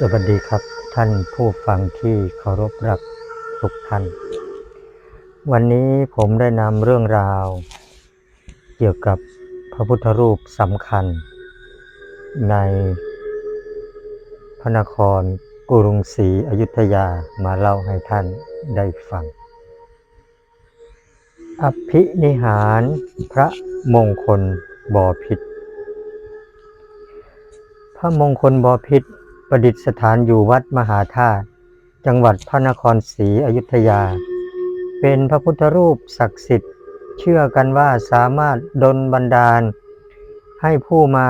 สวัสดีครับท่านผู้ฟังที่เคารพรักทุกท่าน วันนี้ผมได้นำเรื่องราว เกี่ยวกับพระพุทธรูปสำคัญ ในพระนครกรุงศรีอยุธยามาเล่าให้ท่านได้ฟัง อภินิหารพระมงคลบอพิษพระมงคลบอพิษ ประดิษฐานอยู่วัดมหาธาตุจังหวัดพระนครศรีอยุธยา เป็นพระพุทธรูปศักดิ์สิทธิ์ เชื่อกันว่าสามารถดลบันดาล ให้ผู้มา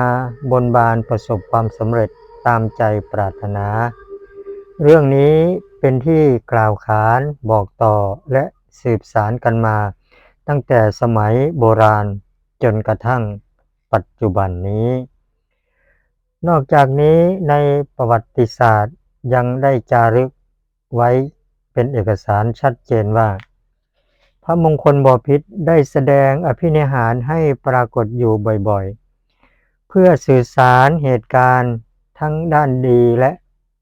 บนบานประสบความสำเร็จตามใจปรารถนา เรื่องนี้เป็นที่กล่าวขานบอกต่อและสืบสารกันมา ตั้งแต่สมัยโบราณจนกระทั่งปัจจุบันนี้ นอกจากนี้ในประวัติศาสตร์ยังได้จารึกไว้เป็นเอกสารชัดเจนว่า พระมงคลบพิษได้แสดงอภินิหารให้ปรากฏอยู่บ่อยๆ เพื่อสื่อสารเหตุการณ์ทั้งด้านดีและ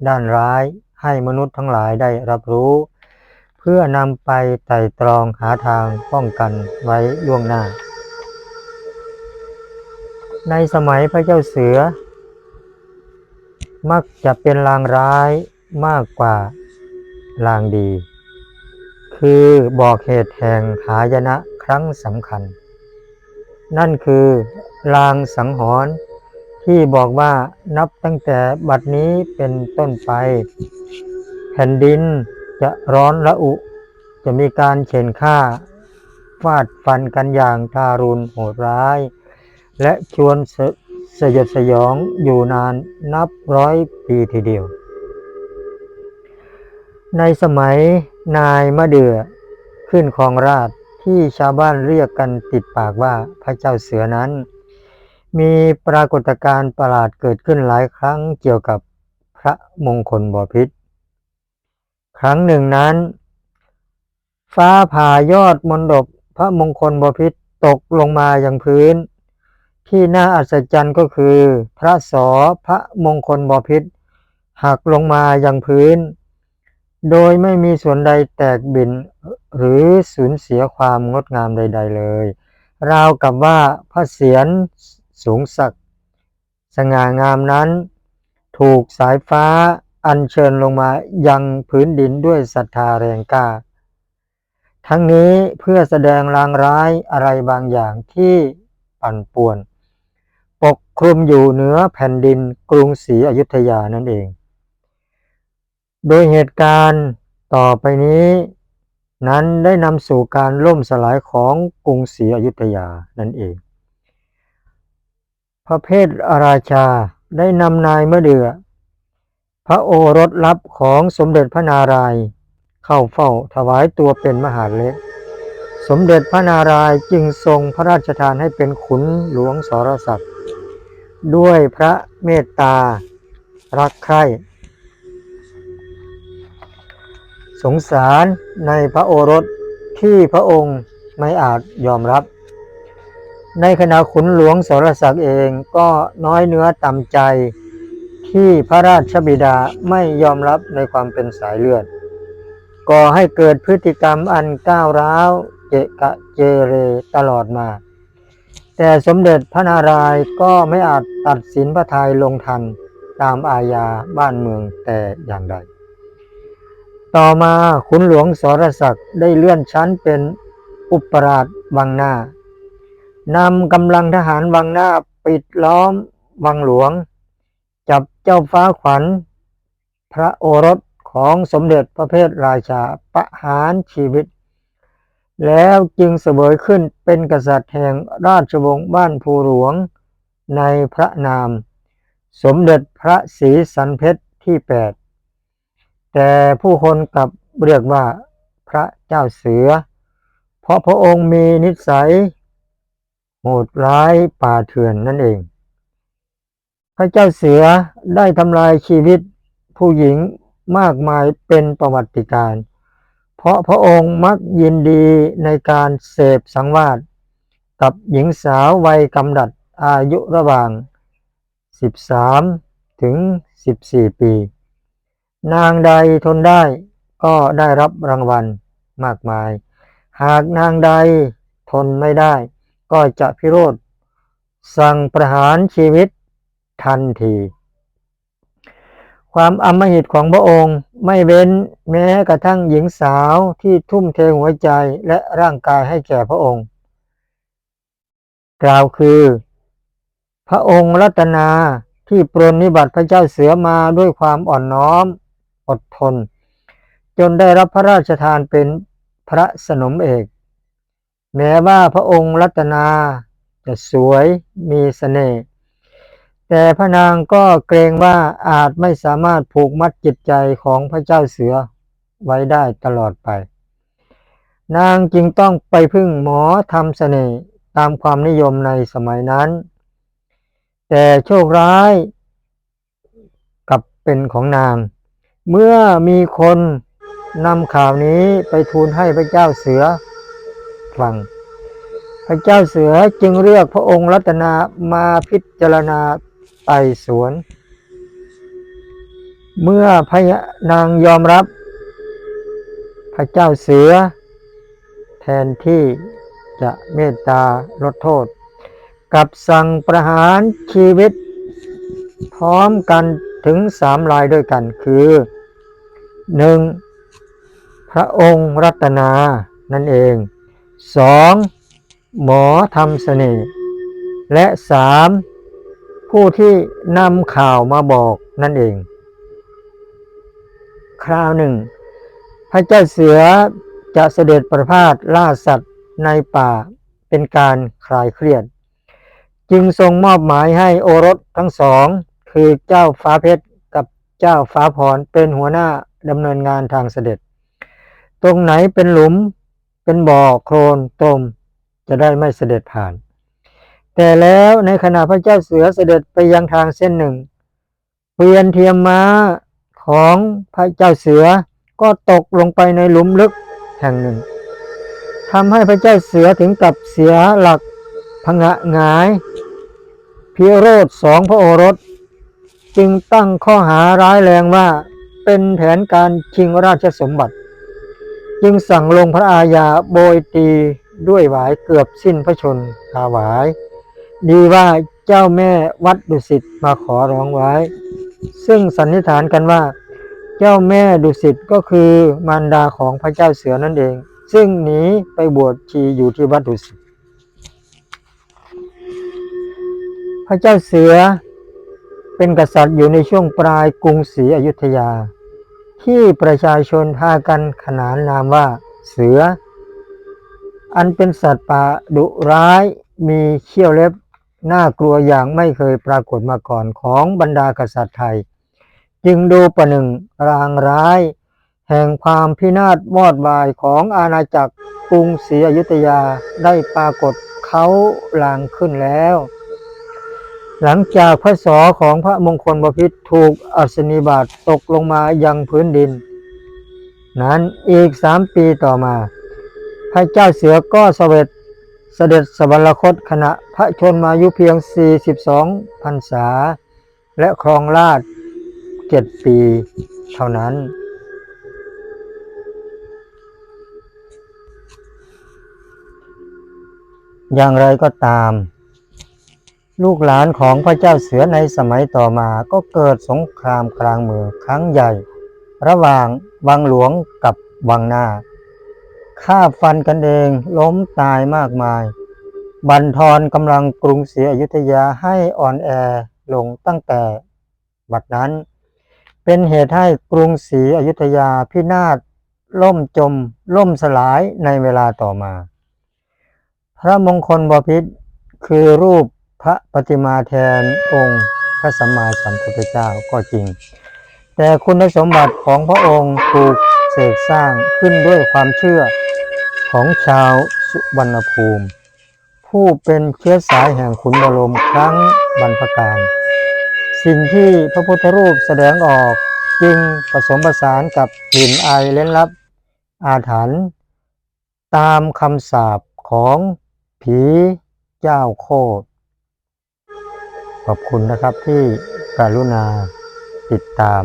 ด้านร้ายให้มนุษย์ทั้งหลายได้รับรู้ เพื่อนำไปไต่ตรองหาทางป้องกันไว้ล่วงหน้า ในสมัยพระเจ้าเสือ มักจะเป็นลางร้ายมากกว่าลางดี คือบอกเหตุแห่งหายนะครั้งสำคัญ นั่นคือลางสังหรณ์ที่บอกว่านับตั้งแต่บัดนี้เป็นต้นไป แผ่นดินจะร้อนระอุ จะมีการเข็นฆ่าฟาดฟันกันอย่างทารุณโหดร้าย และชวน สยดสยองอยู่นานนับร้อยปีทีเดียว ในสมัยนายมะเดื่อขึ้นครองราชที่ชาวบ้านเรียกกันติดปากว่าพระเจ้าเสือนั้น มีปรากฏการณ์ประหลาดเกิดขึ้นหลายครั้งเกี่ยวกับพระมงคลบพิษครั้งหนึ่งนั้น ฟ้าผ่ายอดมนดบพระมงคลบพิษตกลงมาอย่างพื้น ที่น่าอัศจรรย์ก็คือ พระสอพระมงคลบพิษหักลงมาอย่างพื้น โดยไม่มีส่วนใดแตกบินหรือสูญเสียความงดงามใด ๆ เลย ราวกับว่าพระเศียรสูงสักสง่างามนั้น ถูกสายฟ้าอัญเชิญลงมายังพื้นดินด้วยศรัทธาแรงกล้า ทั้งนี้เพื่อแสดงลางร้ายอะไรบางอย่างที่ปั่นป่วน ปกคลุมอยู่เหนือแผ่นดินกรุงศรีอยุธยานั่นเอง โดยเหตุการณ์ต่อไปนี้นั้นได้นำสู่การล่มสลายของกรุงศรีอยุธยานั่นเอง พระเพทราชาได้นำนายมะเดือ พระโอรสลับของสมเด็จพระนารายเข้าเฝ้าถวายตัวเป็นมหาเล็ก สมเด็จพระนารายจึงทรงพระราชทานให้เป็นขุนหลวงสรศักดิ์ ด้วยพระเมตตา รักใคร่สงสารในพระโอรสที่พระองค์ไม่อาจยอมรับ ในขณะขุนหลวงสรศักดิ์เองก็น้อยเนื้อต่ำใจที่พระราชบิดาไม่ยอมรับในความเป็นสายเลือด ก่อให้เกิดพฤติกรรมอันก้าวร้าวเจกะเจเรตลอดมา แต่สมเด็จพระนารายณ์ก็ไม่อาจตัดสินพระทัยลงทันตามอาญาบ้านเมืองแต่อย่างใด ต่อมาขุนหลวงสรศักดิ์ได้เลื่อนชั้นเป็นอุปราชวังหน้านำกำลังทหารวังหน้าปิดล้อมวังหลวง จับเจ้าฟ้าขวัญ พระโอรสของสมเด็จพระเพทราชาประหารชีวิต แล้วจึงเสวยขึ้นเป็นกษัตริย์แห่งราชวงศ์บ้านภูหลวงในพระนาม สมเด็จพระศรีสันเพชรที่แปดแต่ผู้คนกลับเรียกว่าพระเจ้าเสือ เพราะพระองค์มีนิสัย โหดร้ายป่าเถื่อนนั่นเอง พระเจ้าเสือได้ทำลายชีวิตผู้หญิงมากมายเป็นประวัติการณ์ เพราะพระองค์มักยินดีในการเสพสังวาสกับหญิงสาววัยกำดัดอายุระหว่าง 13 ถึง 14 ปี นางใดทนได้ก็ได้รับรางวัลมากมาย หากนางใดทนไม่ได้ ก็จะพิโรธสั่งประหารชีวิตทันที ความอำมหิตของพระองค์ ไม่เว้นแม้กระทั่งหญิงสาวที่ทุ่มเทหัวใจและร่างกายให้แก่พระองค์ กล่าวคือ พระองค์รัตนาที่ปรนนิบัติพระเจ้าเสือมาด้วยความอ่อนน้อมอดทน จนได้รับพระราชทานเป็นพระสนมเอก แม้ว่าพระองค์รัตนาจะสวยมีสเสน่ห์ แต่พระนางก็เกรงว่าอาจไม่สามารถผูกมัดจิตใจของพระเจ้าเสือไว้ได้ตลอดไป นางจึงต้องไปพึ่งหมอทำเสน่ห์ตามความนิยมในสมัยนั้น แต่โชคร้ายกับเป็นของนาง เมื่อมีคนนำข่าวนี้ไปทูลให้พระเจ้าเสือฟัง พระเจ้าเสือจึงเรียกพระองค์รัตนามาพิจารณา ไต่สวน เมื่อพระนางยอมรับ พระเจ้าเสือ แทนที่จะเมตตาลดโทษ กับสั่งประหารชีวิต พร้อมกันถึงสามรายด้วยกันคือหนึ่งพระองค์รัตนานั่นเองสองหมอทำเสน่ห์และสาม ผู้ที่นำข่าวมาบอกนั่นเอง คราวหนึ่ง พระเจ้าเสือจะเสด็จประพาสล่าสัตว์ในป่าเป็นการคลายเครียด จึงทรงมอบหมายให้โอรสทั้งสอง คือเจ้าฟ้าเพชรกับเจ้าฟ้าพรเป็นหัวหน้าดำเนินงานทางเสด็จ ตรงไหนเป็นหลุมเป็นบ่อโคลนตมจะได้ไม่เสด็จผ่าน แต่แล้วในขณะพระเจ้าเสือเสด็จไปยังทางเส้นหนึ่งเกวียนเทียมม้าของพระเจ้าเสือก็ตกลงไปในหลุมลึกแห่งหนึ่งทำให้พระเจ้าเสือถึงกับเสียหลักพงะหงายพิโรธสองพระโอรส จึงตั้งข้อหาร้ายแรงว่าเป็นแผนการชิงราชสมบัติ จึงสั่งลงพระอาญาโบยตีด้วยหวายเกือบสิ้นพระชนคาหวาย ดีว่าเจ้าแม่วัดดุสิตมาขอร้องไว้ ซึ่งสันนิษฐานกันว่า เจ้าแม่ดุสิตก็คือมารดาของพระเจ้าเสือนั่นเอง ซึ่งหนีไปบวชชีอยู่ที่วัดดุสิตพระเจ้าเสือเป็นกษัตริย์อยู่ในช่วงปลายกรุงศรีอยุธยา ที่ประชาชนพากันขนานนามว่าเสือ อันเป็นสัตว์ป่าดุร้ายมีเขี้ยวเล็บ น่ากลัวอย่างไม่เคยปรากฏมาก่อนของบรรดากษัตริย์ไทย จึงดูประหนึ่งรางร้าย แห่งความพินาศวอดวายของอาณาจักรกรุงศรีอยุธยาได้ปรากฏเขาลางขึ้นแล้ว หลังจากพระศอของพระมงคลบพิตรถูกอัศนีบาตตกลงมายังพื้นดิน นั้นอีกสามปีต่อมา พระเจ้าเสือก็เสวต เสด็จสวรรคตขณะพระชนมายุเพียง 42พรรษา และครองราชย์เจ็ดปีเท่านั้น อย่างไรก็ตาม ลูกหลานของพระเจ้าเสือในสมัยต่อมาก็เกิดสงครามกลางเมืองครั้งใหญ่ ระหว่างวังหลวงกับวังหน้า ฆ่าฟันกันเองล้มตายมากมาย บันทอนกำลังกรุงศรีอยุธยาให้อ่อนแอลงตั้งแต่ บัดนั้น เป็นเหตุให้กรุงศรีอยุธยาพินาศล่มจม ล่มสลายในเวลาต่อมา พระมงคลบพิตรคือรูปพระปฏิมาแทนองค์พระสัมมาสัมพุทธเจ้าก็จริง แต่คุณสมบัติของพระองค์ถูกเสกสร้างขึ้นด้วยความเชื่อ ของชาวสุวรรณภูมิ ผู้เป็นเชื้อสายแห่งขุนบรมครั้งบรรพการ สิ่งที่พระพุทธรูปแสดงออกจึงผสมผสานกับกลิ่นอายเล่นลับ อาถรรพ์ตามคำสาปของผีเจ้าโคตรขอบคุณนะครับที่กรุณาติดตาม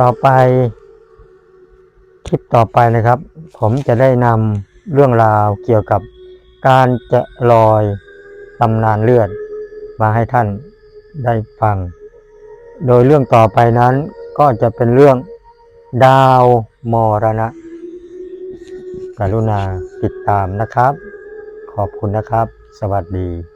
ต่อไป ลิปต่อไปนะครับ ผมจะได้นำเรื่องราวเกี่ยวกับการแกะรอยตำนานเลือด มาให้ท่านได้ฟัง โดยเรื่องต่อไปนั้นก็จะเป็นเรื่องดาวมรณะ กรุณาติดตามนะครับ ขอบคุณนะครับ สวัสดี